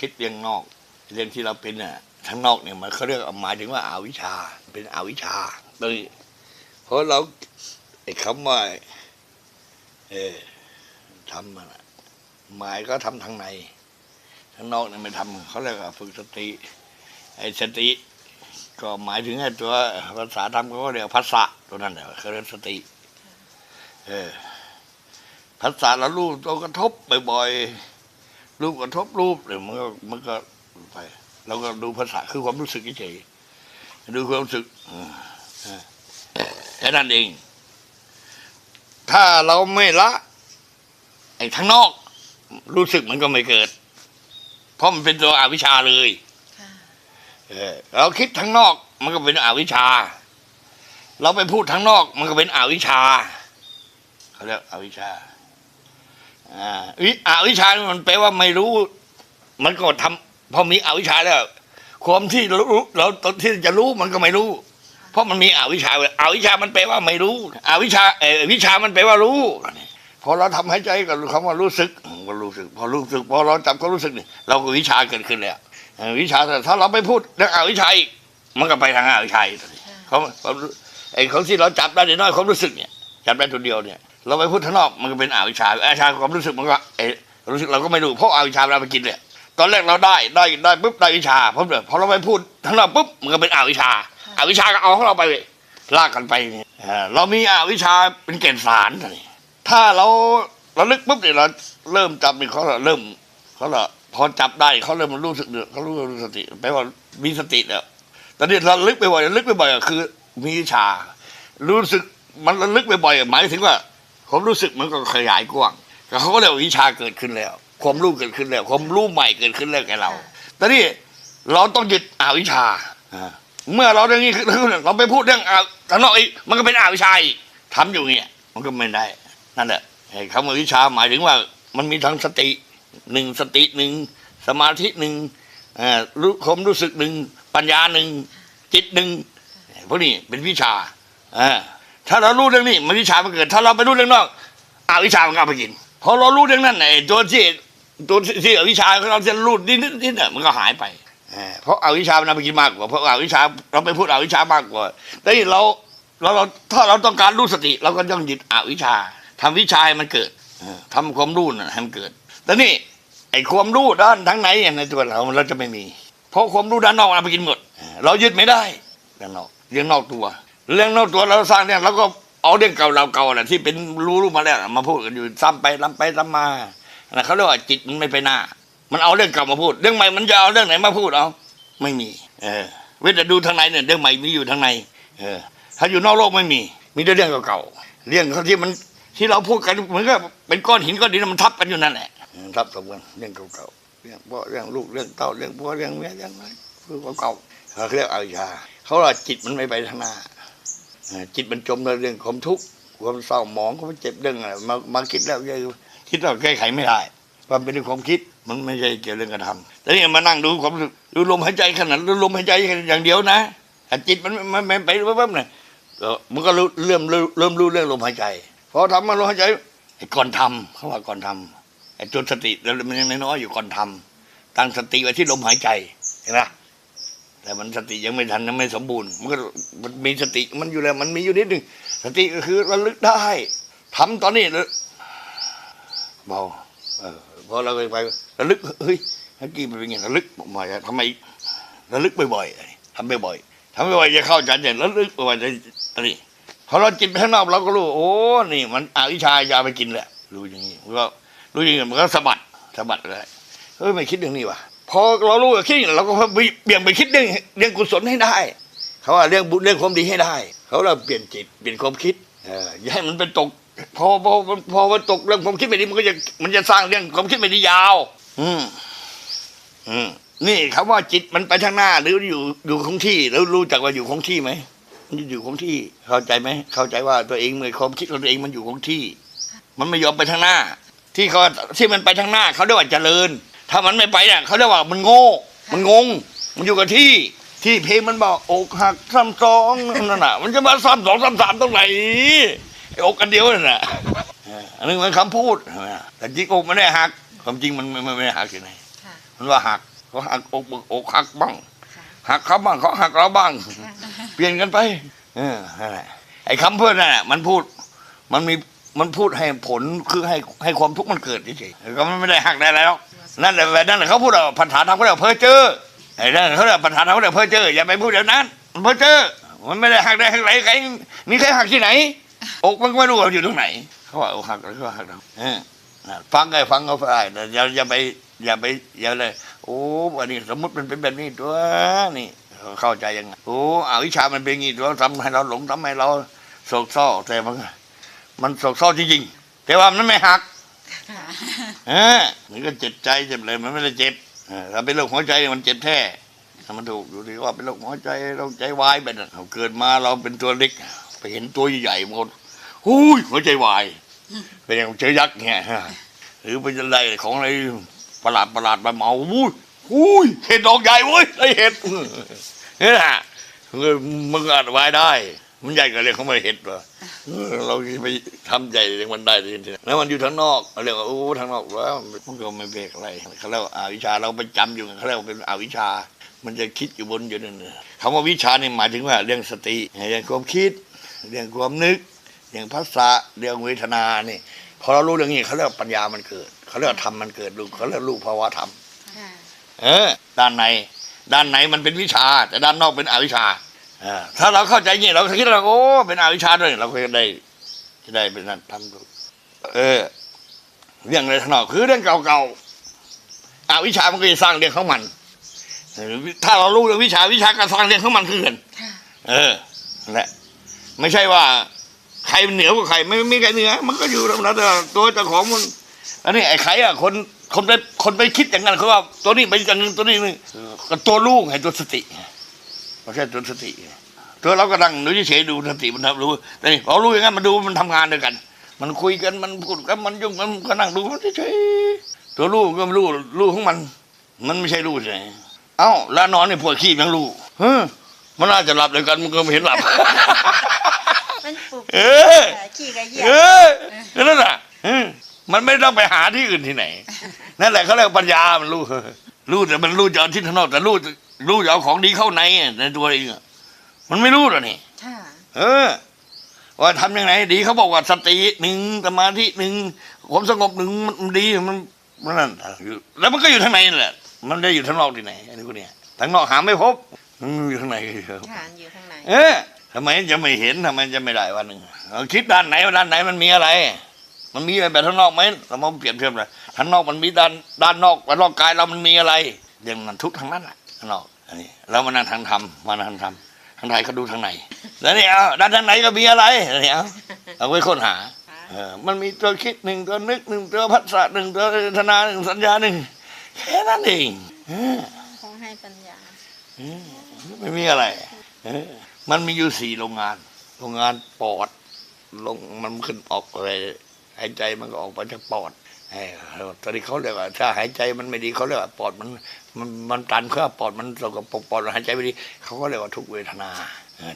คิดเรื่องนอก เรื่องที่เราเป็นอะทั้งนอกเนี่ยมันเขาเรียกหมายถึงว่าอาวิชชาเป็นอวิชชาเลยเพราะเราไอ้คำว่าเออทำมันะหมายก็ทำทางในทางนอกเนี่ยไม่ทำเขาเรียกว่าฝึกสติไอ้สติก็หมายถึงไอ้ตัวภาษาธรรมเขาก็เรียกภาษะตัวนั้นแหละเขาเรียกสติ เออภาษาแล้วรูปตัวกระทบบ่อยๆ รูปกระทบรูปเดี๋ยวมันก็มันก็ไปเราก็ดูภาษาคือความรู้สึกเฉยๆดูความรู้สึกอืมเออแค่นั้นเอง ถ้าเราไม่ละไอ้ทั้งนอก รู้สึกมันก็ไม่เกิด เพราะมันเป็นตัวอวิชชาเลยค่ะเออเราคิดทั้งนอก มันก็เป็นอวิชชา เราไปพูดทั้งนอก มันก็เป็นอวิชชาเขาเรียกอวิชชาอ่า วิอวิชชามันแปลว่าไม่รู้ มันก็ทำพอมีอวิชชาแล้ว ความที่เรารู้เราตอนที่จะรู้มันก็ไม่รู้ เพราะมันมีอวิชชาอวิชชามันแปลว่าไม่รู้อวิชชาเออวิชามันแปลว่ารู้พอเราทำให้ใจกับคำว่ารู้สึกก็รู้สึก พอรู้สึก พอเราจับก็รู้สึกนี่เราก็วิชาเกิดขึ้นแล้วเอ่อวิชาแต่ถ้าเราไปพูดเรื่องอวิชาอีกมันก็ไปทางอวิชาอีกเขาเขาไอ้ของที่เราจับได้น้อยความรู้สึกเนี่ยจับได้ตัวเดียวเนี่ย เราไปพูดข้างนอกมันก็เป็นอวิชาอวิชาความรู้สึกมันก็ไอ้รู้สึกเราก็ไม่รู้เพราะอวิชาเราไปกินเลยตอนแรกเราได้ได้ได้ปุ๊บได้วิชาพอพอเราไปพูดข้างนอกปุ๊บมันก็เป็นอวิชาอวิชาก็เอาของเราไปลากกันไปเนี่ยเอ่อเรามีอวิชาเป็นแก่นสารนี่ถ้าเราเราลึกปุ๊บเนี่ยเราเริ่มจับเนี่ยเขาเริ่มเขาละพอจับได้เขาเริ่มรู้สึกเดือดเขารู้รู้สติแปลว่ามีสติแล้วตอนนี้เราลึกไปบ่อยลึกไปบ่อยอะคือมีวิชา รู้สึกมันระลึกไปบ่อยอะหมายถึงว่า ความรู้สึกมันก็ขยายกว้างแต่เขาก็เรียกว่าวิชาเกิดขึ้นแล้ว ความรู้เกิดขึ้นแล้ว ความรู้ใหม่เกิดขึ้นแล้วแกเราตอนนี้เราต้องยึดอวิชาอ่าเมื่อเราเรื่องนี้คือเราไปพูดเรื่องอาทางนอกอีกมันก็เป็นอวิชาอีกทำอยู่เงี้ยมันก็ไม่ได้ นั่นแหละไอ้คำว่าวิชาหมายถึงว่า มันมีทั้งสติหนึ่งสติหนึ่งสมาธิหนึ่งเอ่อรู้ความรู้สึกหนึ่งปัญญาหนึ่งจิตหนึ่งพวกนี้เป็นวิชาอ่า ถ้าเรารู้เรื่องนี้มันวิชามันเกิด ถ้าเราไปรู้เรื่องนอกอาวิชามันก็เอาไปกินพอเรารู้เรื่องนั้นไอ้ตัวที่ตัวที่อวิชาของเราจะรู้นิดนิดนิดเนี่ยมันก็หายไปเพราะอาวิชามันเอาไปกินมากกว่าเพราะอาวิชาเราไปพูดอาวิชามากกว่าแต่เราเราเราถ้าเราต้องการรู้สติเราก็ต้องยึดอวิชาทำวิชาให้มันเกิดเออทำความรู้น่ะให้มันเกิดแต่นี่ไอ้ความรู้ด้านทั้งไหนในตัวเราเราจะไม่มี เพราะความรู้ด้านนอกเอาไปกินหมด เรายึดไม่ได้ด้านนอกเรื่องนอกตัว เรื่องนอกตัวเราสร้างเนี่ยเราก็เอาเรื่องเก่าเราเก่าแหละที่เป็นรู้รู้มาแล้วมาพูดกันอยู่ซ้ำไปซ้ำไปซ้ำมานะเขาเรียกว่าจิตมันไม่ไปหน้า มันเอาเรื่องเก่ามาพูด เรื่องใหม่มันจะเอาเรื่องไหนมาพูดเอาไม่มี เออ เว้นแต่ดูทางในเนี่ยเรื่องใหม่มีอยู่ทางใน เออ ถ้าอยู่นอกโลกไม่มี มีแต่เรื่องเก่าๆเรื่องที่มันที่เราพูดกันเหมือนกับเป็นก้อนหินก้อนดินมันทับกันอยู่นั่นแหละทับสมกันเรื่องเก่าๆเรื่องพ่อเรื่องลูกเรื่องเต้าเรื่องพ่อเรื่องเมียเรื่องอะไรคือเก่าๆเขาเรียกอวิชาเขาว่าจิตมันไม่ไปทางหน้า จิตมันจมในเรื่องความทุกข์ความเศร้าหมองความเจ็บเรื่องอะไรมามาคิดแล้วยังคิดแล้วแก้ไขไม่ได้ความเป็นเรื่องความคิดมันไม่ใช่เกี่ยวเรื่องกระทำแต่นี่มานั่งดูความรู้สึกดูลมหายใจขนาดดูลมหายใจอย่างเดียวนะแต่จิตมันมันไปแป๊บๆเนี่ยเออมันก็เริ่มเริ่มเริ่มรู้เรื่องลมหายใจพอทำมาลมหายใจก่อนทำเขาว่าก่อนทำไอ้จนสติแล้วมันยังน้อยอยู่ก่อนทำตั้งสติไว้ที่ลมหายใจเห็นไหม แต่มันสติยังไม่ทันยังไม่สมบูรณ์ มันก็มันมีสติมันอยู่แล้ว มันมีอยู่นิดหนึ่งสติก็คือระลึกได้ทำตอนนี้เบาเออพอเราไปไประลึกเฮ้ยเมื่อกี้มันเป็นไงระลึกมาทำไมระลึกบ่อยๆทำบ่อยๆทำบ่อยๆจะเข้าใจเนี่ยระลึกบ่อยๆจะนี่พอเราจิตไปข้างนอกเราก็รู้โอ้นี่ มันอวิชาจะเอาไปกินแหละรู้อย่างนี้ก็รู้อย่างนี้มันก็สะบัดสะบัดเลยเฮ้ยไม่คิดเรื่องนี้ว่ะ พอเรารู้ว่าคิดอย่างนี้เราก็เบี่ยงไปคิดเรื่องเรื่องกุศลให้ได้ เขาว่าเรื่องบุญเรื่องความดีให้ได้ เขาเราเปลี่ยนจิตเปลี่ยนความคิดเอออย่าให้มันเป็นตก พอพอพอมันตกเรื่องความคิดไม่ดีมันก็จะมันจะสร้างเรื่องความคิดไม่ดียาว อืมอืมนี่คำว่าจิตมันไปทางหน้า หรืออยู่อยู่คงที่แล้วรู้จักว่าอยู่คงที่ไหมมันอยู่คงที่เข้าใจไหมเข้าใจว่าตัวเองเมื่อความคิดของตัวเองมันอยู่คงที่ มันไม่ยอมไปทางหน้า ที่เขาที่มันไปทางหน้าเขาเรียกว่าเจริญ ถ้ามันไม่ไปเนี่ยเขาเรียกว่ามันโง่ มันงง มันอยู่กับที่ ที่เพลงมันบอกอกหักซ้ำสองนั่นน่ะ มันจะมาซ้ำสองซ้ำสามตรงไหนไอ้อกกันเดียวนั่นน่ะเอออันนี้มันคำพูดใช่ไหมแต่จริงอกมันไม่ได้หัก ความจริงมันไม่ไม่ไม่ได้หักที่ไหนค่ะมันว่าหักเขาหักอกอกอกหักบ้างค่ะหักเขาบ้างเขาหักเราบ้าง เปลี่ยนกันไปเออนั่นแหละไอ้คำพูดนั่นแหละมันพูดมันมีมันพูดให้ผลคือให้ให้ความทุกข์มันเกิดเฉยๆก็มันไม่ได้หักได้อะไรหรอก นั่นแหละนั้นแหละเขาพูดว่าปัญหาทำเขาเรียกว่าเพ้อเจ้อไอ้นั่นเขาเรียกว่าปัญหาทำเขาเรียกว่าเพ้อเจ้ออย่าไปพูดอย่างนั้นเพ้อเจ้อมันไม่ได้หักได้หักไหนใครมีใครหักที่ไหนอกมันก็ไม่รู้ว่าอยู่ตรงไหน เขาว่าอกหักแล้วก็หักเราฟังไงฟังเขาไปอย่าอย่าไปอย่าไปอย่าเลยโอ้วันนี้สมมติมันเป็นแบบนี้ตัวนี่เข้าใจยังไงโอ้อาวิชามันเป็นอย่างนี้ตัวทำให้เราหลงทำให้เราโศกเศร้าแต่มันมันโศกเศร้าจริงๆแต่ว่ามันไม่หัก ออมันก็เจ็บใจเจ็บเลย มันไม่ได้เจ็บเออถ้าเป็นโรคหัวใจมันเจ็บแท้ถ้ามันถูกดูดีว่าเป็นโรคหัวใจโรคใจวายไปนะเราเกิดมาเราเป็นตัวเล็ก ไปเห็นตัวใหญ่หมดหุ้ยหัวใจวาย เป็นอย่างเจอยักษ์เนี่ยหรือเป็นอะไรของอะไรประหลาดประหลาดมาเมาอุ้ยอุ้ยเห็ดดอกใหญ่เว้ยไอเห็ดเนี่ยนะมันก็อาจวายได้ มันใหญ่กว่าเรื่องของมันเห็ดเหรอเออเราจะไปทำใจเรื่องมันได้ทีนี้แล้วมันอยู่ทางนอกเราเรียกว่าโอ้ทางนอกแล้วมันก็ไม่เบรกอะไรเขาเรียกว่าอาวิชชาเราไปจำอยู่เขาเรียกว่าเป็นอวิชชา มันจะคิดอยู่บนอยู่นั่นน่ะคำว่าวิชานี่หมายถึงว่าเรื่องสติเรื่องความคิด เรื่องความนึก เรื่องภาษาเรื่องเวทนานี่พอเรารู้เรื่องนี้เขาเรียกว่าปัญญามันเกิดเขาเรียกว่าธรรมมันเกิดลูกเขาเรียกลูกภาวะธรรมค่ะเออ ด้านในด้านในมันเป็นวิชา แต่ด้านนอกเป็นอวิชชาเออ ถ้าเราเข้าใจอย่างนี้เราคิดว่าโอ้เป็นอวิชชาด้วยเราก็จะได้จะได้เป็นนั้นทำดูเออ เรื่องอะไรทางนอกคือเรื่องเก่าๆอวิชชามันก็จะสร้างเรื่องของมันเออถ้าเรารู้เรื่องวิชาวิชาก็สร้างเรื่องของมันคือกันค่ะเออนั่นแหละไม่ใช่ว่า ใครมันเหนือกว่าใครไม่ไม่มีใครเหนือมันก็อยู่ตรงนั้นแต่ตัวเจ้าของมันอันนี้ไอ้ใครอะคนคนไปคนไปคิดอย่างนั้นเขาว่าตัวนี้ไปอย่างนึงตัวนี้นึงก็ตัวลูกไงตัวสติ ไม่ใช่ตัวสติตัวเราก็นั่งดูเฉยๆดูสติมันทำรู้แต่นี่พอรู้อย่างนั้นมันดูมันทำงานด้วยกัน มันคุยกันมันพูดกันมันยุ่งมันก็นั่งดูมันเฉยๆตัวลูกก็ไม่รู้ลูกของมัน มันไม่ใช่ลูกใช่ไหมเอ้าแล้วนอนในปวดขี้ยังลูกเฮ้อมันน่าจะหลับด้วยกันมันก็ไม่เห็นหลับเป็นปลุกเออขี้กระเยี่ยเออนั่นแหละเออมันไม่ต้องไปหาที่อื่นที่ไหน นั่นแหละเขาเรียกปัญญามันรู้รู้แต่มันรู้จะเอาที่ข้างนอกแต่รู้ รู้จะเอาของดีเข้าในอะในตัวเองอะมันไม่รู้หรอกนี่ค่ะเออ ว่าทำยังไงดีเขาบอกว่าสติหนึ่งสมาธิหนึ่งความสงบหนึ่งมันดีมันมันนั่นอยู่แล้วมันก็อยู่ทางในนั่นแหละ มันได้อยู่ทางนอกที่ไหนไอ้นี่กูเนี่ยทางนอกหาไม่พบมันอยู่ทางในค่ะอยู่ข้างในเออทำไมจะไม่เห็นทำไมจะไม่ได้วันหนึ่งเราคิดด้านไหนว่าด้านไหนมันมีอะไร มันมีอะไรแบบข้างนอกไหมเรามาเปรียบเทียบเลยข้างนอกมันมีด้านด้านนอกด้านนอกกายเรามันมีอะไรอย่างนั้นทุกทางนั้นแหละ ข้างนอกอันนี้เรามานั่งทางธรรมมานั่งทางธรรมทางไหนเขาดูทางไหนแล้วนี่เอาด้านทางไหนก็มีอะไรอันนี้เอาเอาไว้ค้นหาค่ะเออมันมีตัวคิดหนึ่งตัวนึกหนึ่งตัวพัฒนาหนึ่งตัวเวทนาหนึ่งสัญญาหนึ่งแค่นั้นเองเออคงให้ปัญญาเออไม่มีอะไรเออมันมีอยู่สี่โรงงาน โรงงานปอดลงมันขึ้นออกอะไรหายใจมันก็ออกมาจากปอดเออ ตอนนี้เขาเรียกว่าถ้าหายใจมันไม่ดีเขาเรียกว่าปอดมันมันมันตันเพื่อปอดมันสกปรกปอดหายใจไม่ดีเขาก็เรียกว่าทุกเวทนา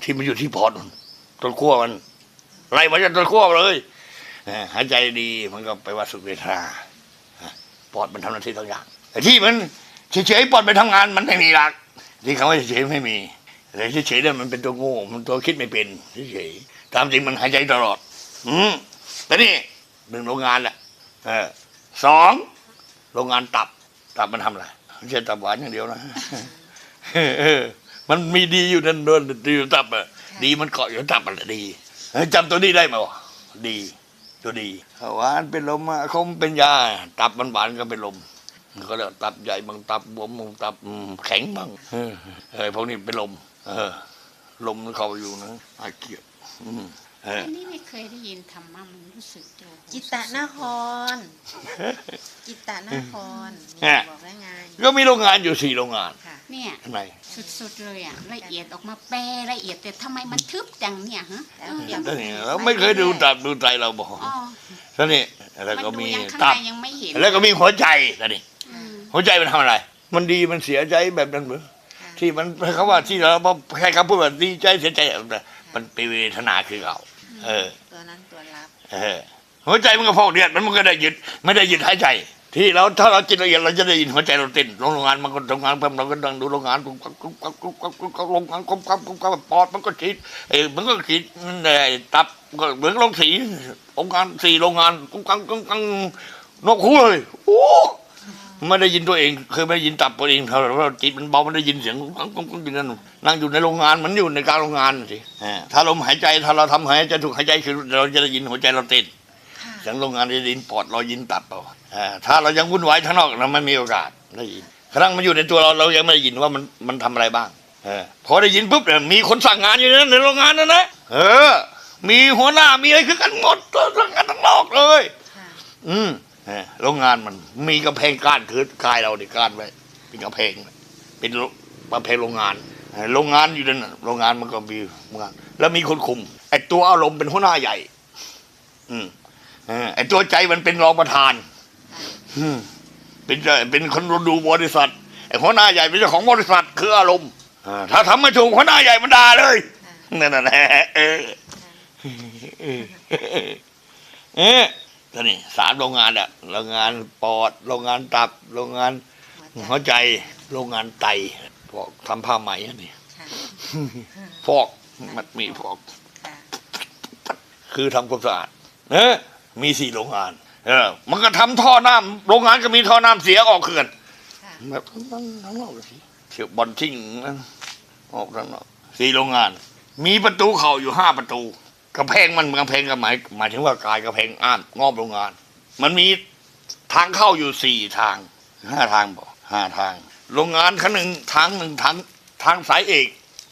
ที่มันอยู่ที่ปอดมันต้นขั้วมันไล่มาจากต้นขั้วเลยหายใจดีมันก็ไปว่าสุขเวทนาปอดมันทำหน้าที่ทุกอย่างแต่ที่มันเฉยๆปอดไปทำงานมันไม่มีหลักที่เขาว่าเฉยๆไม่มีแต่เฉยๆเนี่ยมันเป็นตัวโง่มันตัวคิดไม่เป็นเฉยๆตามจริงมันหายใจตลอด อืมแต่นี่หนึ่งโรงงานแหละเออ สองโรงงานตับ ตับมันทำอะไรไม่ใช่ตับหวานอย่างเดียวนะเออมันมีดีอยู่นั่นด้วยดีอยู่ตับอะดีมันเกาะอยู่ตับมันแหละดีเฮ้ยจำตัวนี้ได้ไหมวะดีตัวดีหวานเป็นลมอะคมเป็นยา ตับมันหวานก็เป็นลมมันก็เรียกว่าตับใหญ่บางตับบวมบางตับอืมแข็งบ้างเออเออพวกนี้เป็นลม เออ ลมมันเข้าไปอยู่นะอาเกียดอืมเอออันนี้ไม่เคยได้ยินธรรมะมันรู้สึกโอ้โหจิตตะนคร จิตตะนครเนี่นี่ยบอกได้ไงก็มีโรงงานอยู่สี่โรงงานค่ะเนี่ยข้างในสุดๆเลยอะละเอียดออกมาแปลละเอียดแต่ทำไมมันทึบจังเนี่ยฮะเออแล้วก็นี่เราไม่เคยดูตับดูไตเราบอกอ๋อแล้วนี่แล้วมันก็ดูมียังข้างตับในยังไม่เห็นแล้วก็มีหัวใจแล้วนี่อืมหัวใจมันทำอะไร มันดีมันเสียใจแบบนั้นเหรือค่ะที่มันเขาว่าที่เราแค่คำพูดว่าดีใจเสียใจแต่มันเป็นเวทนาคือเรา เออ ตัวนั้นตัวรับ เออหัวใจมันก็พอกเดือดมันมันก็ได้หยุดไม่ได้หยุดหายใจ ที่เราถ้าเราจิตละเอียดเราจะได้ยินหัวใจเราเต้นโรงงานมันก็โรงงานเพิ่มเราก็ดังดูโรงงานกุ๊บกุ๊บกุ๊บกุ๊บกุ๊บกุ๊บกุ๊บโรงงานกุ๊บกุ๊บกุ๊บกุ๊บปอดมันก็ฉีดเอ้มันก็ฉีดนั่นแหละตับก็เหมือนโรงสีโรงงานสี่โรงงานกุ๊บกุ๊บกุ๊บกุ๊บนกหูเลยโอ้ ไม่ได้ยินตัวเองเคยไม่ได้ยินตับตัวเองเท่าไหร่ว่าจิตมันเบามันได้ยินเสียงกุ๊บกุ๊บกุ๊บกุ๊บอย่างนั้นนั่งอยู่ในโรงงานเหมันอยู่ในกางโรงงานสิถ้าลมหายใจถ้าเราทำหายใจถูกหายใจคือเราจะได้ยินหัวใจเราเต้นค่ะเสียงโรงงานได้ยินปอดเรายินตับเปล่าถ้าเรายังวุ่นวายข้างนอกเราไม่มีโอกาสได้ยินครั้งมันอยู่ในตัวเราเรายังไม่ได้ยินว่ามันมันทำอะไรบ้างเออพอได้ยินปุ๊บเนี่ยมีคนสั่งงานอยู่ในนั้นในโรงงานนั่นนะเออ มีหัวหน้ามีอะไรคือกันหมดสั่งงานทั้งนอกเลย อืม โรงงานมันมีกำแพงกั้นคือกายเราเนี่ยกั้นไว้เป็นกำแพง เป็นโรกำแพงโรงงานเออโรงงานอยู่นั่นน่ะโรงงานมันก็มีโรงงาน แล้วมีคนคุมไอ้ตัวอารมณ์เป็นหัวหน้าใหญ่ อืมเออไอตัวใจมันเป็นรองประธาน อืมเป็นเจ้าเป็นคนดูบริษัทไอหัวหน้าใหญ่เป็นเจ้าของบริษัทคืออารมณ์อ่าถ้าทำไม่ถูกหัวหน้าใหญ่มันด่าเลยค่ะนั่นน่ะแหละเออเออเออ ก็นี่สามโรงงานอะโรงงานปอด โรงงานตับ โรงงานหัวใจหัวใจโรงงานไตพวกทำผ้าไหมอันนี้ค่ะฟอกมันมีฟอกค่ะคือทำความสะอาดเออมีสี่โรงงาน เออ มันก็ทำท่อน้ำโรงงานก็มีท่อน้ำเสียออกเขื่อนค่ะแบบทั้งทั้งนอกเลยสิเที่ยวบอลทิ้งนั่นออกทั้งนอกสี่โรงงาน มีประตูเข้าอยู่ห้าประตู กระแพงมันกระแพงก็หมายหมายถึงว่ากายกระแพงอ้ามงอบโรงงาน มันมีทางเข้าอยู่สี่ทางห้าทางบอกห้าทาง โรงงานคันหนึ่งทางหนึ่งทางทางสายเอก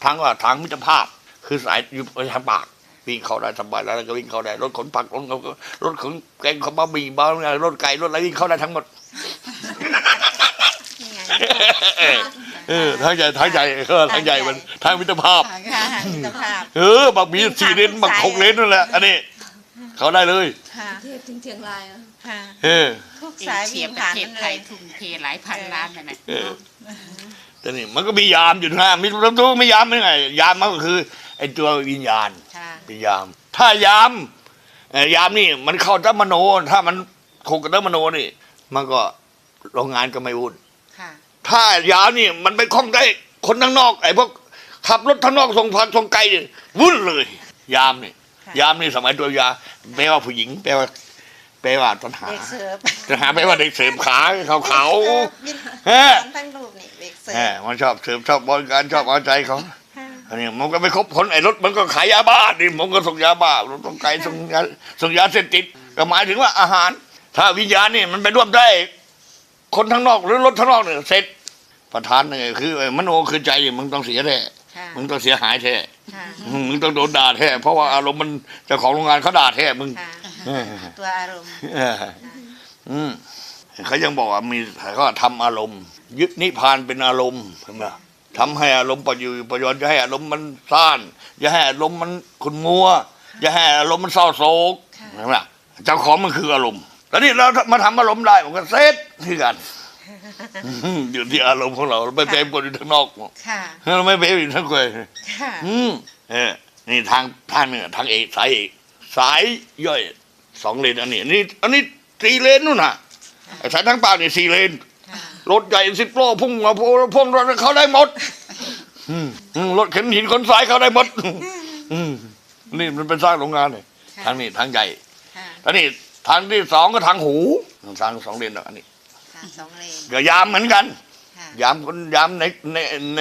ทางว่าทางมิตรภาพ คือสายอยู่ไปทางปากวิ่งเข้าได้สบายแล้วก็วิ่งเข้าได้รถขนผักรถรถขนแกงขาวบะหมี่บ้ารถไก่รถอะไรวิ่งเข้าได้ทั้งหมดนี่ไง เออทางใหญ่ทางใหญ่เออทางใหญ่มันทางมิตรภาพ ค่ะมิตรภาพ เออบักมีสี่เลนบักหกเลนนั่นแหละอันนี้ เขาได้เลยค่ะเทพถึงเชียงรายอะค่ะเออทุกเอสายเชีวิ่ยงประผ่านเทศนั่นไทเลยยทุ่มเทหลายพันล้านนั่นแหละเออแต่นี่มันก็มียามอยู่นะมีประตูไม่ยามไม่ไงยามมันก็คือไอ้ตัววิญญาณค่ะเป็นยาม ถ้ายามเอ่อยามนี่มันเข้าดัมมโน ถ้ามันถูกกับดัมมโนนี่ มันก็โรงงานก็ไม่วุ่นค่ะ ถ้ายามนี่มันไปคล้องได้คนข้างนอกไอ้พวกขับรถข้างนอกส่งผักส่งไก่นี่วุ่นเลย ยามนี่ค่ะยามนี่สมัยตัวยาแปลว่าผู้หญิงแปลว่าแปลว่าตัณหาเด็กเสิร์ฟตัณหาแปลว่าเด็กเสริมขาเขาเขาบินเฮ้ยทั้งรูปนี่เด็กเสิแหร์ฟมมันชอบเสริมชอบบริการชอบเอาใจเขาค่ะอันนี้มันก็ไปคบคนไอ้รถมันก็ขายยาบ้านี่ผมก็ส่งยาบ้ารถส่งไก่ส่งยาส่งยาเสพติดก็หมายถึงว่าอาหาร ถ้าวิญญาณนี่มันไปร่วมได้ คนทั้างนอกหรือรถทั้างนอกเนี่ยเสร็จประธานเนี่ยคือไอ้มโนคือใจมึงต้องเสียแท้ค่ะมึงต้องเสียหายแท้ค่ะมึงต้องโดนด่าแท้เพราะว่าอารมณ์มันเจ้าของโรงงานเขาด่าแท้มึงค่ะเออตัวอารมณ์เอออืมเขายังบอกว่ามีเขาทำอารมณ์ ยึดนิพพานเป็นอารมณ์เห็นไหมทำให้อารมณ์ประยุประยชน์อย่าให้อารมณ์มันซ่านอย่าให้อารมณ์มันขุ่นมัวอย่าให้อารมณ์มันเศร้าโศกเห็นไหมเจ้าของมันคืออารมณ์ แล้วนี่เรามาทำอารมณ์ได้มันก็เซ็ตที่กันอืมอยู่ที่อารมณ์ของเราเราไม่เป็นคนอยู่ข้างนอกค่ะเราไม่เป็นอยู่ทั้งคนค่ะอืมเออนี่ทางทางเหนือทางเอกสายเอกสายย่อยสองเลนอันนี้อันนี้อันนี้สี่เลนนู่นน่ะไอ้สายทางปากนี่สี่เลนค่ะรถใหญ่สิบโลพุ่งมาพุ่งรถเขาได้หมดอืมอืมรถเข็นหินขนทรายเขาได้หมดอืมนี่มันเป็นสร้างโรงงานเลยทางนี้ทางใหญ่ค่ะแล้วนี่ ทางที่สองก็ทางหูทางสองเลนอันนี้ค่ะสองเลนก็ยามเหมือนกัน ค่ะยามคนยามในในใน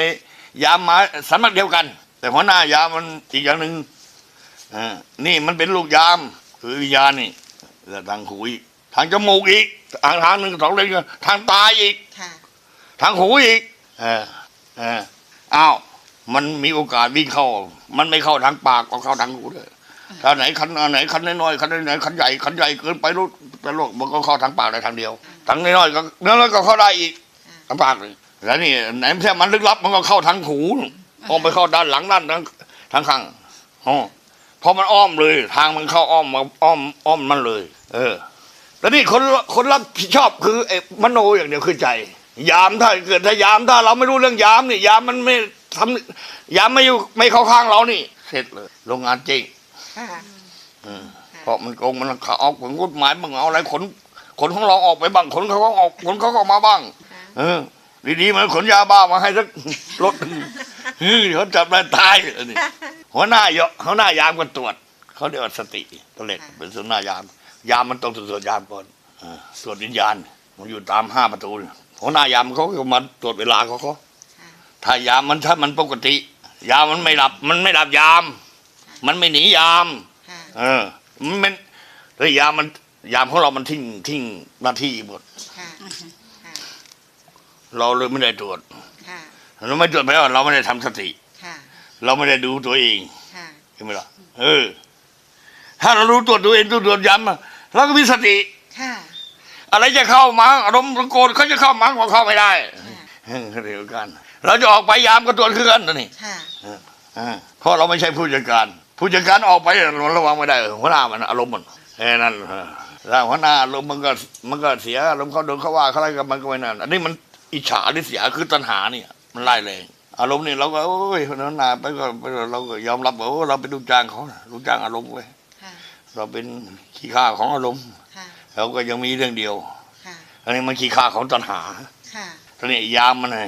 ยามมาสำนักเดียวกัน แต่หัวหน้ายามมันอีกอย่างหนึ่งอ่านี่มันเป็นลูกยาม คือวิญญาณนี่แล้วทางหูอีกทางจมูกอีกทางทางหนึ่งสองเลยกันทางตาอีก ค่ะทางหูอีกเออเอออ้าว มันมีโอกาสวิ่งเข้า มันไม่เข้าทางปากก็เข้าทางหูเลย ถ้าไหนคันอันไหนคันน้อยๆคันไหนคันใหญ่คันใหญ่เกินไปรู้เป็นโรคมันก็เข้าทางปากได้ทางเดียวทางน้อยๆก็เนื้อแล้วก็เข้าได้อีกทางปากเลยแล้วนี่ไหนไม่ใช่มันลึกลับมันก็เข้าทางหูออกไปเข้าด้านหลังด้านทางทางข้างอ๋อพอมันอ้อมเลย ทางมันเข้าอ้อมมาอ้อมอ้อมมันเลย เออแล้วนี่คนคนรับผิดชอบคือไอ้มโนอย่างเดียวคือใจ ยามถ้าเกิดถ้ายามถ้าเราไม่รู้เรื่องยามนี่ยามมันไม่ทำยามไม่อยู่ไม่เข้าข้างเรานี่ เสร็จเลย โรงงานเจ๊ง ค่ะอืมเพราะมันโกงมันขาออกผลกฎหมายมึงเอาอะไรขนขนของเราออกไปบ้างขนเขาก็ออกขนเขาก็ออกมาบ้างค่ะเออ ดีๆมันขนยาบ้ามาให้สักรถหนึ่งเฮ้ยเขาจับได้ตายอันนี้หัวหน้าเยอะหัวหน้ายามกันตรวจเขาเรียกว่าสติตัวเล็กเป็นส่วนหน้ายาม ยามมันต้องตรวจยามก่อนเออตรวจวิญญาณมันอยู่ตามห้าประตูเนี่ยหัวหน้ายามเขาก็มาตรวจเวลาเขาเขาค่ะถ้ายามมันถ้ามันปกติ ยามมันไม่หลับ มันไม่หลับยาม มันไม่หนียามค่ะเออ มันเป็นเฮ้ยยามมัน ยามของเรามันทิ้งทิ้งหน้าที่หมดค่ะค่ะเราเลยไม่ได้ตรวจค่ะเราไม่ตรวจแปลว่าเราไม่ได้ทำสติค่ะเราไม่ได้ดูตัวเองค่ะใช่ไหมล่ะเออ ถ้าเรารู้ตัวตัวเองตัวตรวจย้ำอะเราก็มีสติค่ะอะไรจะเข้ามาอารมณ์โกรธเขาจะเข้ามาก็เข้าไม่ได้ค่ะเออเดียวกัน เราจะออกไปยามก็ตรวจคือกันนะนี่ค่ะอ่าเพราะเราไม่ใช่ผู้จัดการ ผู้จัดการออกไปเราระวังไม่ได้เออหัวหน้ามันอารมณ์มันแค่นั้นเออถ้าหัวหน้าอารมณ์มันก็มันก็เสียอารมณ์เขาโดนเขาว่าเขาอะไรกับมันก็ไม่นั่นอันนี้มันอิจฉาหรือเสียคือตัณหาเนี่ยมันไล่เลยอารมณ์นี่เราก็โอ้ยหัวหน้าไปก็ไปก็เราก็ยอมรับว่าโอ้เราเป็นลูกจ้างเขาน่ะลูกจ้างอารมณ์เว้ยค่ะเราเป็นขี้ข้าของอารมณ์ค่ะเราก็ยังมีเรื่องเดียวค่ะอันนี้มันขี้ข้าของตัณหาค่ะตอนนี้ยามมันไง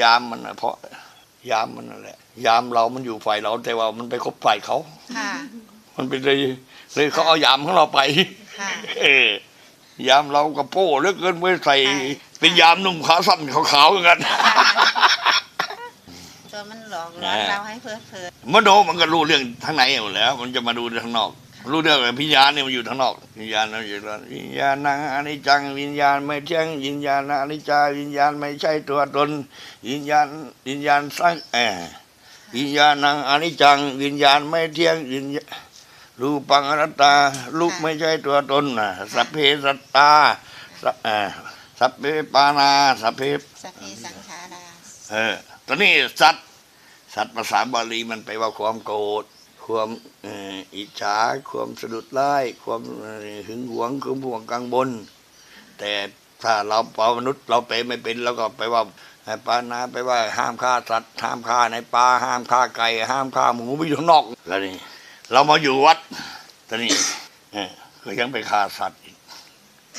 ยามมันน่ะเพราะยามมันนั่นแหละ ยามเรามันอยู่ฝ่ายเราแต่ว่ามันไปคบฝ่ายเขาค่ะมันเป็นเลยเลยเขาเอายามของเราไปค่ะเออยามเรากระโป้เหลือเกินเว้ยใส่ค่ะเป็นยามนุ่มขาสั้นขาวๆอย่างนั้นตัวมันหลอกหลอนเราให้เพลิดเพลินมโนมันก็รู้เรื่องทางไหนหมดแล้ว มันจะมาดูทางนอก รู้เรื่องอะไรพิญญาณเนี่ยมันอยู่ทางนอกวิญญาณเราอยู่แล้ววิญญาณังอนิจจังวิญญาณไม่เที่ยงวิญญาณอนิจจาวิญญาณไม่ใช่ตัวตนวิญญาณวิญญาณสร้างแอบ วิญญาณังอนิจจัง วิญญาณไม่เที่ยงวิญญารูปังอนัตตารูปไม่ใช่ตัวตนนะสัพเพสัตตาสัพเอ่อสัพเพปานาสัพเพสัพเพสังขาราเออตอนนี้สัตว์สัตว์ภาษาบาลีมันไปลว่าความโกรธความเอ่ออิจฉาความสะดุดไล่ความเอ่อหึงหวงความห่วงกังบนแต่ถ้าเราเปามนุษย์เราไปไม่เป็นเราก็ไปว่าให้ ปานาไปว่าห้ามฆ่าสัตว์ห้ามฆ่าในป่าห้ามฆ่าไก่ ห้ามฆ่าหมูไม่อยู่ข้างนอกแล้วนี่เรามาอยู่วัดตอนนี้เออก็ยังไปฆ่าสัตว์อีก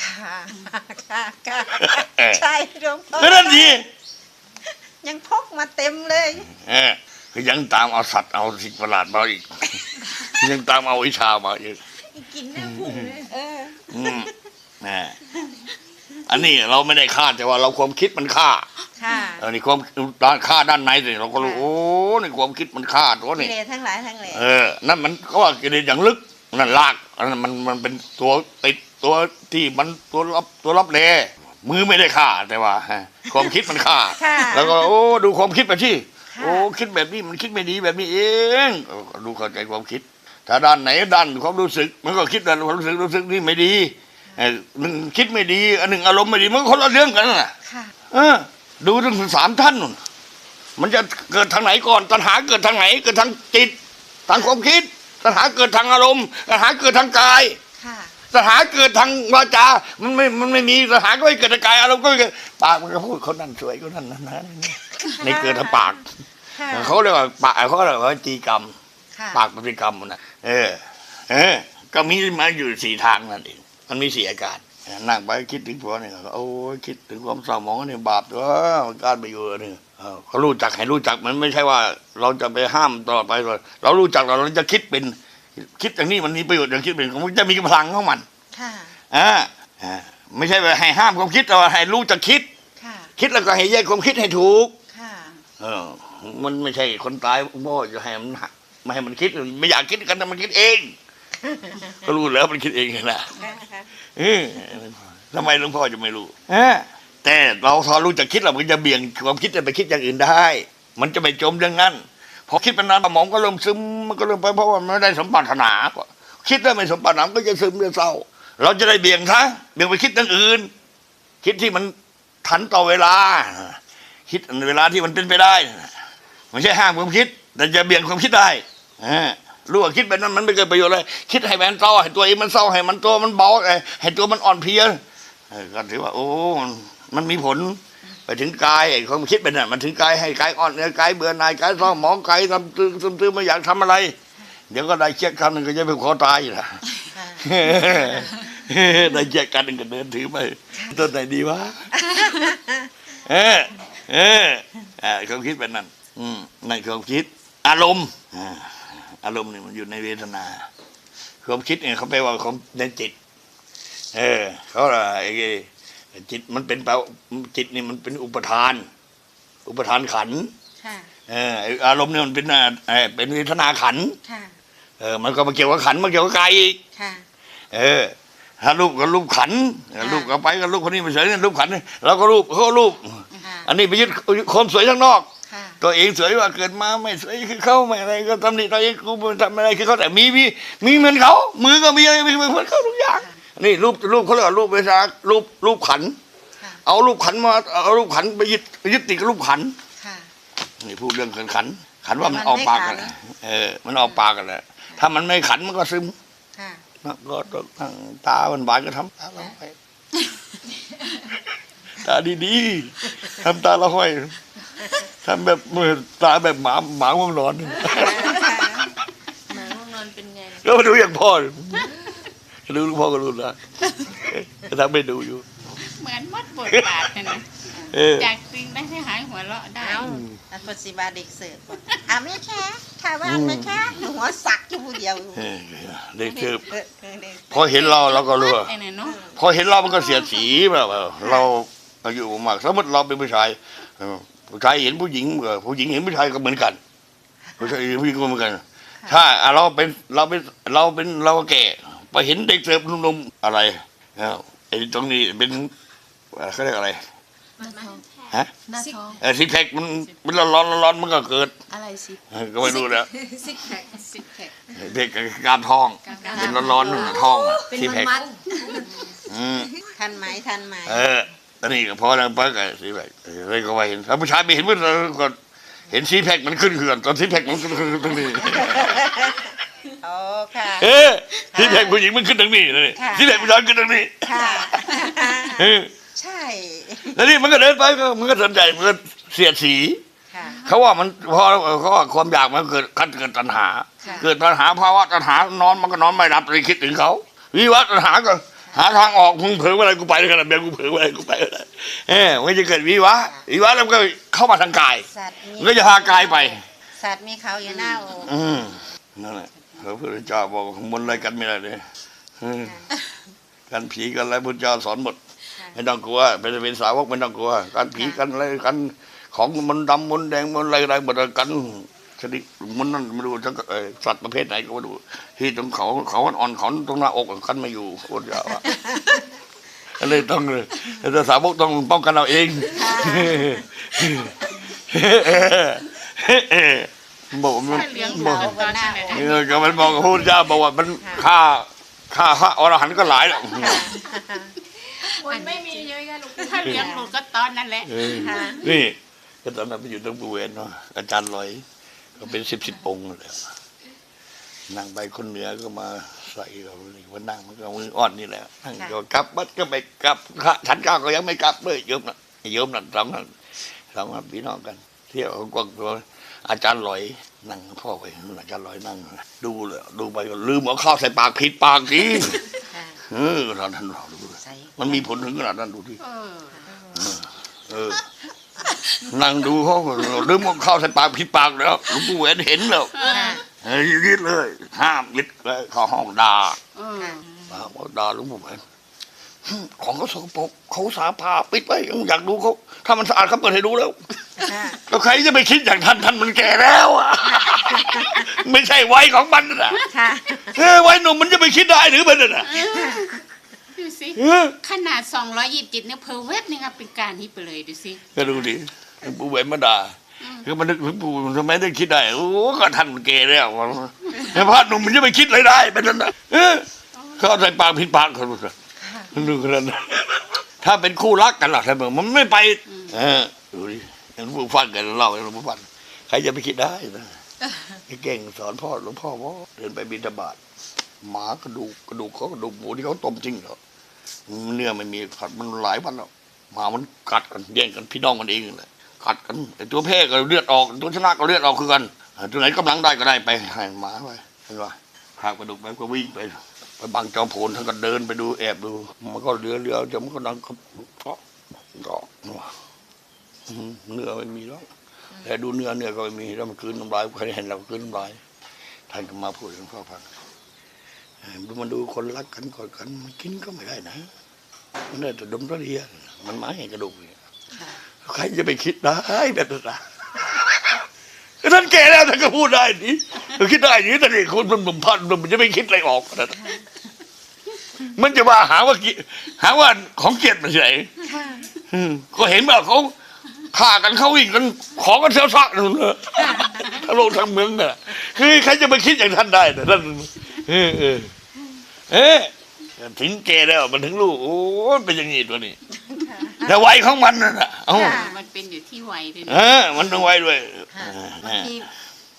ค่ะค่ะค่ะเออใช่หลวงพ่อก็นั่นดียังพกมาเต็มเลยเออคือยังตามเอาสัตว์เอาสิ่งประหลาดมาอีก ยังตามเอาวิชามาอีกกินน้ำผุงเลยเอออืมแหม่ อันนี้เราไม่ได้ฆ่าแต่ว่าเราความคิดมันฆ่าค่ะอันนี้ความด้านฆ่าด้านในสิเราก็รู้ค่ะโอ้นี่ความคิดมันฆ่าตัวกินี่เลสทั้งหลายทั้งแหล่เออนั่นมันก็ว่ากิเลสอย่างลึกนั่นลากอันนั้นมันมันเป็นตัวติดตัวที่มันตัวรับตัวรับเลมือไม่ได้ฆ่าแต่ว่าฮะความคิดมันฆ่า ค่ะแล้วก็โอ้ดูความคิดไปที่ค่ะโอ้คิดแบบนี้มันคิดไม่ดีแบบนี้เองเออดูเข้าใจความคิด ถ้าด้านไหนด้านความรู้สึก มันก็คิดด้านความรู้สึกรู้สึกนี่ไม่ดีเออ หนึ่งคิดไม่ดีอันหนึ่งอารมณ์ไม่ดีมันก็คนละเรื่องกันน่ะค่ะเออ ดูถึงสามท่านนู่นมันจะเกิดทางไหนก่อนตัณหาเกิดทางไหน เกิดทางจิตทางความคิดตัณหาเกิดทางอารมณ์ตัณหาเกิดทางกายค่ะตัณหาเกิดทางวาจา มันไม่มันไม่มีตัณหาก็ไม่เกิดทางกายอารมณ์ก็ไม่เกิดปากมันก็พูดคนนั้นสวยคนนั้นนั่นนะในเกิดทางปากค่ะเขาเรียกว่าปากเขาเรียกว่าจีกรรมค่ะปากปฏิกรรมมันนะเออ เออ ก็มีมาอยู่สี่ทางนั่นเอง มันมีสี่อาการนั่งไปคิดถึงผัวเนี่ยก็โอ้ยคิดถึงความเศร้าหมองเนี่ยบาปตัวการไปอยู่เนี่ยเออเขารู้จักให้รู้จักมันไม่ใช่ว่า เราจะไปห้ามตลอดไปเลยเรารู้จักเราเราจะคิดเป็น คิดอย่างนี้มันมีประโยชน์อย่างคิดเป็นมันจะมีพลังของมันค่ะอ่าอ่าไม่ใช่ว่าให้ห้ามความคิดแต่ว่าให้รู้จักคิดค่ะคิดแล้วก็ให้แยกความคิดให้ถูกค่ะเออ มันไม่ใช่คนตายพ่อจะให้มันหักไม่ให้มันคิด ไม่อยากคิดกันแต่มันคิดเอง ก็รู้แล้วมันคิดเองนะเออทำไมหลวงพ่อจะไม่รู้เออแต่เราพอรู้จักคิดเรามันจะเบี่ยงความคิดไปคิดอย่างอื่นได้ มันจะไม่จมอย่างนั้นพอคิดเป็นนานสมองก็เริ่มซึมมันก็เริ่มไปเพราะว่ามันไม่ได้สมปรารถนาคิดได้ไม่สมปรารถนาก็จะซึมจะเศร้า เราจะได้เบี่ยงซะเบี่ยงไปคิดอย่างอื่น คิดที่มันทันต่อเวลา คิดในเวลาที่มันเป็นไปได้ ไม่ใช่ห้ามความคิด แต่จะเบี่ยงความคิดได้อ่า รู้ว่าคิดแบบนั้นมันไม่เกิดประโยชน์เลย คิดให้มันเศร้าให้ตัวเองมันเศร้าให้มันตัวมันเบาให้ให้ตัวมันอ่อนเพลียเออก็ถือว่า โอ้มันมันมีผลไปถึงกายไอ้ความคิดเป็นน่ะมันถึงกายให้กายอ่อนกายเบื่อหน่ายกายเศร้าหมองกายทำตื้อซึมตื้อไม่อยากทำอะไร เดี๋ยวก็ได้เช็คคำหนึ่งก็จะไปขอตายอยู่ละค่ะเได้แยกกันก็เดินถือไปต้นไหนดีวะเออเอออ่าความคิดเป็นนั่นอืมในความคิด อารมณ์ อ่าอารมณ์เนี่ยมันอยู่ในเวทนาความคิดเนี่ยเขาแปลว่าความในจิต เออเขาว่าไอ้จิตมันเป็นแปลว่าจิตนี่มันเป็นอุปทาน อุปทานขันธ์ค่ะเออไอ้อารมณ์เนี่ยมันเป็นอ่าเออเป็นเวทนาขันธ์ค่ะเออ มันก็มาเกี่ยวกับขันธ์มาเกี่ยวกับกายอีกค่ะเออ ถ้ารูปก็รูปขันธ์เออรูปก็ไปก็รูปคนนี้มาเฉยๆรูปขันธ์เราก็รูปเขาก็รูปค่ะอันนี้ไปยึดความสวยข้างนอกค่ะ ตัวเองสวยว่าเกิดมาไม่สวยคือเขาไม่อะไรก็ตำหนิตัวเองกูไม่ทำอะไรคือเขาแต่มีมีมีเหมือนเขา มือก็มีอะไรมีเหมือนเขาทุกอย่าง นี่รูปรูปเขาเรียกว่ารูปเวทนารูปรูปขันธ์ค่ะเอารูปขันธ์มาเอารูปขันธ์ไปยึดไปยึดติดกับรูปขันธ์ค่ะนี่พูดเรื่องขันธ์ขันธ์ขันธ์ว่ามันมันออกปากไม่กันขันเออ มันออกปากกันแหละถ้ามันไม่ขันธ์มันก็ซึมค่ะนะก็ต้องตามันหวานก็ทำตาละห้อยตาดีๆทำตาละห้อย ทำแบบมือตาแบบหมาหมาง่วงนอน หมาห้องนอนเป็นไงก็มาดูอย่างพ่อดูลูกพ่อก็รู้นะแต่ถ้าไม่ดูอยู่ เหมือนมัดบทบาทนะนะจากจริงได้ให้หายหัวเราะได้อ้าอันปฏิบาเด็กเสิร์ฟอะไม่แค่ค่ะว่าไม่แค่หัวสักอยู่ผู้เดียวเออเด็กเออเออเด็กพอเห็นเราเราก็รู้ว่าไอ้เนี่ยเนาะพอเห็นเรามันก็เสียสีแบบว่าเราอายุมากสมมติเราเป็นผู้ชาย ผู้ชายเห็นผู้หญิงเออผู้หญิงเห็นผู้ชายก็เหมือนกันผู้ชายเห็นผู้หญิงก็เหมือนกัน ถ้าอะเราเป็นเราเป็นเราเป็นเราแก่ไปเห็นเด็กเสิร์ฟหนุ่มๆอะไรเออไอ้ตรงนี้เป็นเอ่อเขาเรียกอะไรหน้าท้องฮะหน้าท้องเออซิกแพคมันมันร้อนร้อนร้อนมันก็เกิดอะไรสิเออก็ไม่รู้แล้วซิกแพคสิบแขกเพกการท้องการเป็นร้อนๆท้องเป็นซิกแพคมันอืมๆทันไหมทันไหม เออต อนนี้ก็พอแล้วไปกับซิกแพคเลยก็ไปเห็นถ้าผู้ชายไม่เห็นมันก็เห็นซิกแพคมันขึ้นเขื่อนตอนซิกแพคมันขึ้นตรงนี้โอ้ค่ะ เออซิกแพคผู้หญิงมันขึ้นตรงนี้เลยค่ะซิกแพคผู้ชายขึ้นตรงนี้ค่ะ เออใช่แล้วนี่มันก็เดินไปก็มันก็สนใจมันก็เสียดสี ค่ะ เขาว่ามันพอเขาว่าความอยากมันเกิดคันเกิดตัณหา ค่ะ เกิดตัณหาภาวะตัณหานอนมันก็นอนไม่หลับเลยคิดถึงเขาวิวัฒตัณหาก็ หาทางออกมึงเผลอเมื่อไหรกูไปเลยขนาดแบบกูเผลอเมื่อไหรกูไปเลยเออมันจะเกิดวิวะวิวะแล้วมันก็เข้ามาทางกายสัตว์มีมันก็จะพากายไป สัตว์มีเขาอยู่หน้าอกอืมนั่นแหละพระพุทธเจ้าบอกมนต์อะไรกันไม่ได้เลยเออกันผีกันอะไรพุทธเจ้าสอนหมด ไม่ต้องกลัวเป็นเป็นสาวกไม่ต้องกลัว กันผีกันอะไรกันของมันต์ดำมนต์แดงมนต์อะไรอะไรหมดกัน ชนิดมนต์นั่นไม่รู้จะเอ่อสัตว์ประเภทไหนก็ไม่รู้ที่ตรงเขาเขาอ่อนๆเขาตรงหน้าอกกันไม่อยู่โคตรยาวอะก็เลยต้องเลยแต่สาวกต้องป้องกันเราเองบอกมันถ้าเลี้ยงบอกเขาตอนนั้นแหละเออก็มันบอกกับพระพุทธเจ้าบอกว่ามันฆ่าฆ่าพระอรหันต์ก็หลายแล้วมันไม่มีเยอะแยะลูกถ้าเลี้ยงลูกก็ตอนนั้นแหละเออนี่ก็ตอนนั้นไปอยู่ตรงบริเวณเนาะอาจารย์ลอย ก็เป็นสิบสิบองค์เลยนั่งไปคนเหนือก็มาใส่กับนี่ว่านั่งมันก็มืออ่อนนี่แหละนั่งก็กลับบัดก็ไม่กลับพระฉันก้าวก็ยังไม่กลับเลยโยมน่ะโยมน่ะสองน่ะสองน่ะพี่น้องกัน เที่ยวกวางตัวอาจารย์ลอยนั่งกับพ่อไปอาจารย์ลอยนั่ง ดูเลยดูไปก็ลืมเอาข้าวใส่ปากผิดปากจริงค่ะเออตอนนั้นเราดูเลยใส่มันมีผลถึงขนาดนั้นดูที่เออเออ นั่งดูเขาลืมเอาข้าวใส่ปากผิดปากแล้วหลวงปู่แหวนเห็นแล้วค่ะเฮ้ยยึดเลย ห้ามยึดเลยเข้าห้องด่าเออด่าบอกด่าหลวงปู่แหวนหึของเขาสกปรกเขาสาผ้าปิดไว้ยังอยากดูเขาถ้ามันสะอาดเขาเปิดให้ดูแล้วค่ะแล้วใครจะไปคิดอย่างท่านท่านมันแก่แล้วอะไม่ใช่วัยของมันนะค่ะเออวัยหนุ่มมันจะไปคิดได้หรือมันน่ะดูสิเออขนาดสองร้อยยี่สิบจิตเนี่ยเพอเวฟนี่ครับเป็นการฮิปไปเลยดูสิก็ดูดิหลวง ปู่แหวนมาด่าคือมันนึกหลวงปู่ทำไมได้คิดได้โอ้ก็ท่านมันแก่แล้วแต่พระหนุ่มมันจะไปคิดอะไรได้เป็นนั้นนะเออเขาเอาใส่ปากผิดปากเขาดูสิดูขนาดนั้นถ้าเป็นคู่รักกันล่ะท่านบอกมันไม่ไป เออดูดิหลวงปู่ฟังกันเล่าให้หลวงปู่ฟังใครจะไปคิดได้นะไอ้เก่งสอนพ่อหลวงพ่อว่าเดินไปบิณฑบาตหมากระดูกกระดูกเขากระดูกหมูที่เขาต้มจริงเหรอเนื้อไม่มีขัดมันหลายวันแล้วหมามันกัดกันแย่งกันพี่น้องกันเองเลย กัดกันไอ้ตัวแพ้ก็เลือดออกตัวชนะก็เลือดออกคือกันตัวไหนกำลังได้ก็ได้ไปให้หมาไปเห็นป่ะหากกระดูกไปก็วิ่งไปไปบางจอมโผลท่านก็เดินไปดูแอบดู มันก็เรือเรือเดี๋ยวมันก็ดังก็เพราะก็เนื้อไม่มีแล้วแต่ดูเนื้อเนื้อก็ไม่มีแล้วมันคืนน้ำลายใครเห็นเราก็คืนน้ำลายท่านก็มาพูดให้หลวงพ่อฟังดูมันดูคนรักกันกอดกันมันกินก็ไม่ได้นะมันได้แต่ดมระเดียมันไม้กระดูกเนี่ย ใครจะไปคิดได้แบบนั้นท่านแก่แล้วท่านก็พูดได้นี่คิดได้นี่แต่เด็กคนมันผมพันมันจะไม่คิดอะไรออกนะมันจะว่าหาว่ากิหาว่าของเกียรติมาเฉยก็เห็นว่าเขาฆ่ากันเขาวิ่งกันของกันเสียวซักนั่นเลยทั้งโลกทั้งเมืองน่ะคือใครจะไปคิดอย่างท่านได้แต่ท่านเออเออเอ๊ะถึงแก่แล้วมันถึงลูกโอ้เป็นอย่างนี้ตัวนี้ แต่วัยของมันน่ะเอ้ามันเป็นอยู่ที่วัยด้วยเอนะอมันต้องไว้ด้วยค่ะเออบางที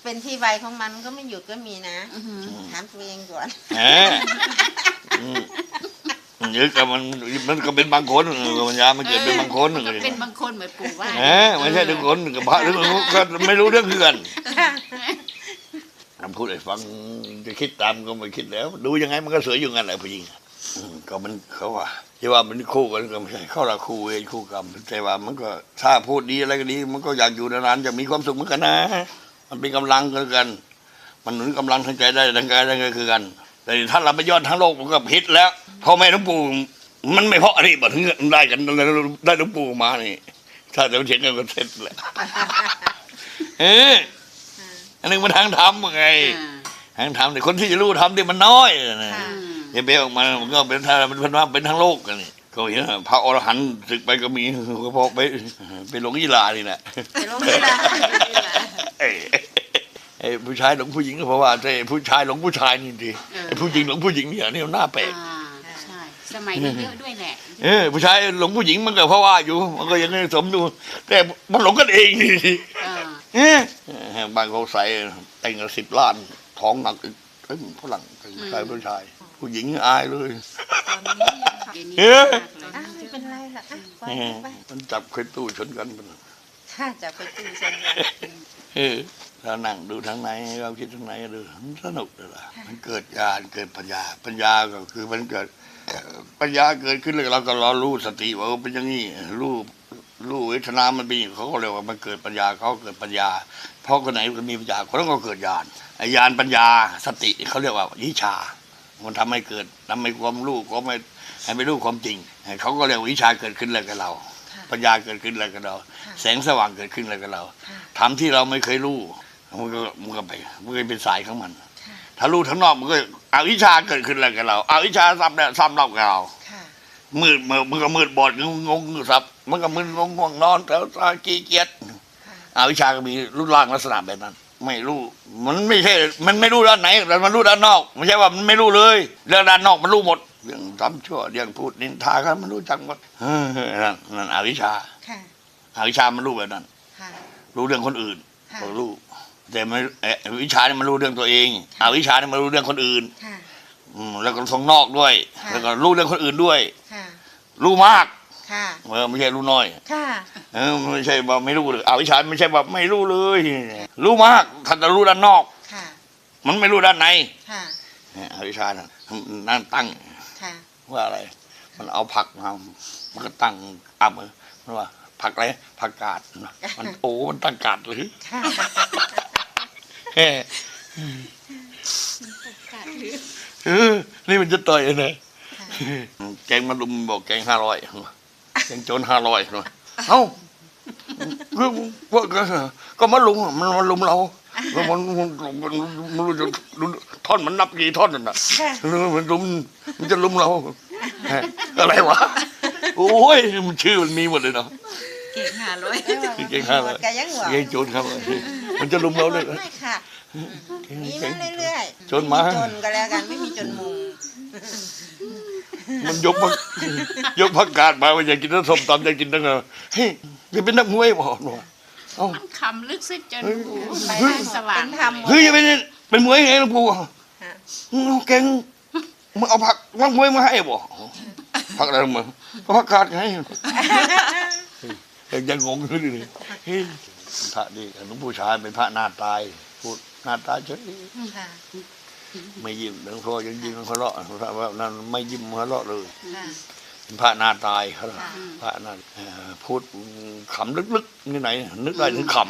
เป็นที่วัยของมันก็ไม่หยุดก็มีนะอื้อหือถามตัวเองก่อนเอออืมเยอะกับมันมันก็เป็นบางคนเออปัญญามันเกิดเป็นบางคนก็เป็นบางคนเหมือนปู่ว่าเออไม่ใช่ทุกคนกับพระทุกคนก็ไม่รู้เรื่องคือกันทำพูดให้ฟังจะคิดตามก็ไม่คิดแล้ว ดูยังไงมันก็สวยอยู่งั้นแหละผู้หญิงอืม ก็มันเขาว่าที่ว่ามันคู่กันก็ไม่ใช่เขาละคู่เวรคู่กรรมแต่ว่ามันก็ถ้าพูดดีอะไรก็ดี มันก็อยากอยู่นานๆจะมีความสุขเหมือนกันนะ มันเป็นกำลังกัน มันหนุนกำลังทางใจได้ทางกายทางใจคือกัน แต่ถ้าเราไปย้อนทั้งโลกมันก็ผิดแล้วพ่อแม่หลวงปู่มันไม่เพราะอะไรบ่ถึงได้กันได้หลวงปู่มานี่ถ้าเดี๋ยวเถียงกันก็เสร็จแหละเอออันนึงมันทางธรรมไงอ่าทางธรรมแต่คนที่จะรู้ธรรมเนี่ยมันน้อยนะ ค่ะอืมอย่าไปออกมามันก็เป็นทางมันเป็นว่าเป็นทั้งโลกกันนี่ก็เห็นว่าพระอรหันต์ศึกไปก็มีก็พอไปไปหลงยีลานี่แหละไปลงที่ละไอ้ไอ้ผู้ชายหลงผู้หญิงก็เพราะว่าไอ้ผู้ชายหลงผู้ชายนี่ดีไอ้ผู้หญิงหลงผู้หญิงเนี่ยนี่มันน่าแปลกอ่าใช่สมัยนี้เยอะด้วยแหละเออผู้ชายหลงผู้หญิงมันก็เพราะว่าอยู่ มันก็ยังไม่สมดู แต่มันหลงกันเองนี่อ่าเออบางเขาใส่แต่งสิบล้านท้องหนักเอ้ยฝรั่งผู้ชายผู้ชาย ผู้หญิงอายเลยเดี๋ยวนี้เอ๊ะอ้าวไม่เป็นไรล่ะอะปล่อยเออไปมันจับเคยตู้ชนกันมันถ้าจะไปตู้เส้นกันเออถ้านั่งดูทางไหนเราคิดทางไหนก็ดูมันสนุกเลยล่ะมันเกิดญาณเกิดปัญญา ปัญญาก็คือมันเกิดเอ่อปัญญาเกิดขึ้นเลยเราก็รอรู้สติว่าเออเป็นอย่างนี้รู้รู้เวทนามันเป็นอย่างนี้เขาก็เรียกว่ามันเกิดปัญญาเขาเกิดปัญญา เพราะคนไหนก็มีปัญญาคนนั้นก็เกิดญาณไอ้ญาณปัญญาสติเขาเรียกว่าวิชา มันทำให้เกิดทำให้ความรู้ก็ไม่ให้ไม่รู้ความจริงเขาก็เรียกว่าวิชาเกิดขึ้นเลยกับเราค่ะปัญญาเกิดขึ้นเลยกับเราค่ะแสงสว่างเกิดขึ้นเลยกับเราค่ะทำที่เราไม่เคยรู้มันก็มันก็ไปมันก็เป็นสายของมันค่ะถ้ารู้ทั้งนอกมันก็อวิชชาเกิดขึ้นเลยกับเราอาวิชชาซ้ำเนี่ยซ้ำเรากับเราค่ะมืดมืดมันก็มืดบอดงงงงสับมันก็มึนงงง่วงนอนแต่ตาขี้เกียจค่ะอาวิชชาก็มีรูปร่างลักษณะแบบนั้น ไม่รู้ มันไม่ใช่ มันไม่รู้ด้านไหนแต่มันรู้ด้านนอก ไม่ใช่ว่ามันไม่รู้เลยเรื่องด้านนอกมันรู้หมด เรื่องทำชั่วเรื่องพูดนินทากันมันรู้จักหมดเออนั่นนั่นอวิชชาค่ะอวิชชามันรู้แบบนั้นค่ะรู้เรื่องคนอื่นค่ะก็รู้ แต่ไม่เอ่อวิชาเนี่ยมันรู้เรื่องตัวเองอวิชาเนี่ยมันรู้เรื่องคนอื่นค่ะอืมแล้วก็ทรงนอกด้วยค่ะแล้วก็รู้เรื่องคนอื่นด้วยค่ะรู้มาก ค่ะเออไม่ใช่รู้น้อย ค่ะเออไม่ใช่ว่าไม่รู้เลยอวิชาไม่ใช่ว่าไม่รู้เลย รู้มากถ้าจะรู้ด้านนอก ค่ะ มันไม่รู้ด้านใน ค่ะเนี่ยอวิชาน่ะนั่นตั้ง ค่ะ ว่าอะไร มันเอาผักมามันก็ตั้งอ่ำเออมันว่า ผักอะไรผักกาดนะมันโอ้มันตั้งกาดหรือค่ะแฮ่เออนี่มันจะต่อยนะแกงมาลุมบอกแกงห้าร้อย แกงจรห้าร้อยเอ้าคือว่าก็ก็มาลุมมันมาลุมเราแล้วมันมันมันมันรู้จะท่อนมันนับกี่ท่อนน่ะมันลุมมันจะลุมเราอะไรวะโอ้ยมันชื่อมันมีหมดเลยเนาะเก่งห้าร้อยเก่งห้าร้อยแกยังหวังแกงจรครับมันจะลุมเราเลยไม่ค่ะมีมาเรื่อยๆจนมาจนก็แล้วกันไม่มีจนมุม มันยกพักยกพักกาดมาว่าอยากกินน้ำส้มตำอยากกินตั้งเงเฮ้ยอย่าเป็นนักมวยบอกหนูเอ้าคำลึกซึ้งจนหูไปไปได้หมดสว่างเป็นธรรมหมดเฮ้ยอย่าเป็นเป็นมวยไงหลวงปู่ฮะ อืมเก่งมึงเอาผักนักมวยมาให้บ่ผักอะไรมึงผักกาดไงเฮ้ยยังงงอยู่เลยเฮ้ยพระดีหลวงปู่ชายเป็นพระหน้าตายพูดหน้าตายเฉย ค่ะ ไม่ยิ้มหลวงพ่อยังยิ้มหัวเราะพระว่านั้นไม่ยิ้มหัวเราะเลยค่ะพระหนาตายเขาค่ะพระหนาเอ่อพูดขำลึกๆนี่ไหน นึกได้ถึงขำ